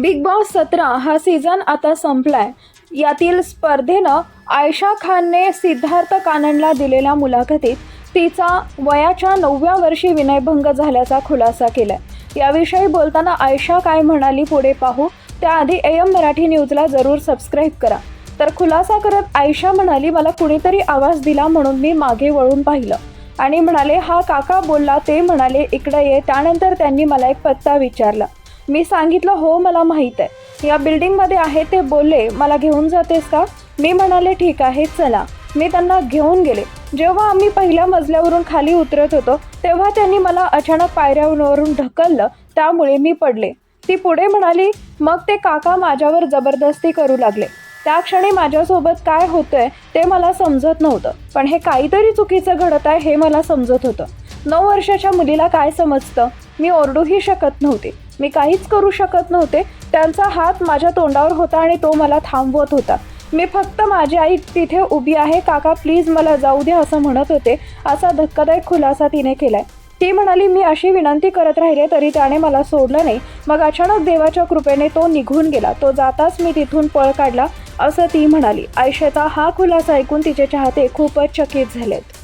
Big boss सतरा हा season आता संपलाय. यातील स्पर्धेनं आयशा खानने सिद्धार्थ काननला दिलेल्या मुलाखतीत तिचा वयाच्या नवव्या वर्षी विनयभंग झाल्याचा खुलासा केलाय. याविषयी बोलताना आयशा काय म्हणाली पुढे पाहू. त्याआधी ए एम मराठी न्यूजला जरूर सबस्क्राईब करा. तर खुलासा करत आयशा म्हणाली मला कुणीतरी आवाज दिला म्हणून मी मागे वळून पाहिलं. आणि म्हणाले हा काका बोलला ते म्हणाले इकडे ये. त्यानंतर त्यांनी मला एक पत्ता विचारला. मी सांगितलं हो मला माहीत आहे. या बिल्डिंगमध्ये आहे ते बोलले मला घेऊन जातेस का? मी म्हणाले ठीक आहे चला. मी त्यांना घेऊन गेले. जेव्हा आम्ही पहिल्या मजल्यावरून खाली उतरत होतो तेव्हा त्यांनी मला अचानक पायऱ्यावरून ढकललं त्यामुळे मी पडले. ती पुढे म्हणाली मग ते काका माझ्यावर जबरदस्ती करू लागले. त्या क्षणी माझ्यासोबत काय होतंय ते मला समजत नव्हतं पण हे काहीतरी चुकीचं घडत आहे हे मला समजत होतं. नऊ वर्षाच्या मुलीला काय समजतं? मी ओरडूही शकत नव्हते. मी काहीच करू शकत नव्हते. त्यांचा हात माझ्या तोंडावर होता आणि तो मला थांबवत होता. मी फक्त माझी आई तिथे उभी आहे. काका प्लीज मला जाऊ द्या असं म्हणत होते. असा धक्कादायक खुलासा तिने केलाय. ती म्हणाली मी अशी विनंती करत राहिले तरी त्याने मला सोडलं नाही. मग अचानक देवाच्या कृपेने तो निघून गेला. तो जाताच मी तिथून पळ काढला असं ती म्हणाली. आयशेचा हा खुलासा ऐकून तिचे चाहते खूपच चकित झालेत.